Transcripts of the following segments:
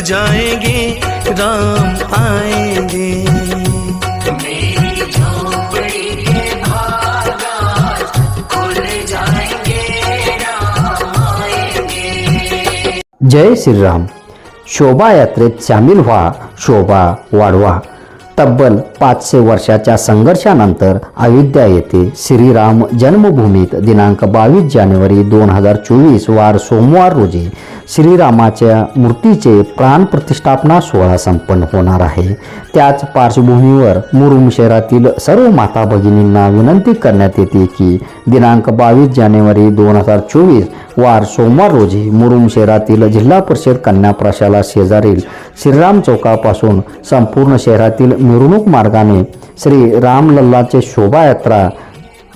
जाएंगे राम आएंगे। राम जय श्रीराम। शोभा यात्रेत सामील व्हा शोभा वाढवा. तब्बल पाचशे वर्षाच्या संघर्षानंतर अयोध्या येथे श्रीराम जन्मभूमीत दिनांक बावीस जानेवारी दोन हजार चोवीस वार सोमवार रोजी श्रीरामाच्या मूर्तीचे प्राणप्रतिष्ठापना सोहळा संपन्न होणार आहे. त्याच पार्श्वभूमीवर मुरुम शहरातील सर्व माता भगिनींना विनंती करण्यात येते की दिनांक बावीस जानेवारी दोन हजार चोवीस वार सोमवार रोजी मुरुम शहरातील जिल्हा परिषद कन्या प्रशाला शेजारील श्रीराम चौकापासून संपूर्ण शहरातील मिरवणूक मार्गाने श्री रामलल्लाचे शोभायात्रा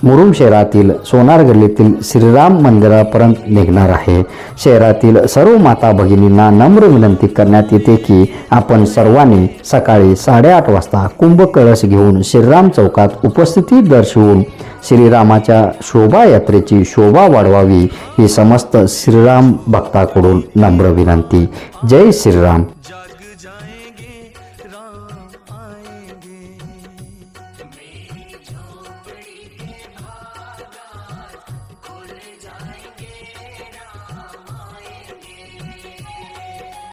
मुरुम शहरातील सोनार गल्लीतील श्रीराम मंदिरापर्यंत निघणार आहे. शहरातील सर्व माता भगिनींना नम्र विनंती करण्यात येते की आपण सर्वांनी सकाळी साडेआठ वाजता कुंभ कळस घेऊन श्रीराम चौकात उपस्थिती दर्शवून श्रीरामाच्या शोभायात्रेची शोभा वाढवावी ही समस्त श्रीराम भक्ताकडून नम्र विनंती. जय श्रीराम.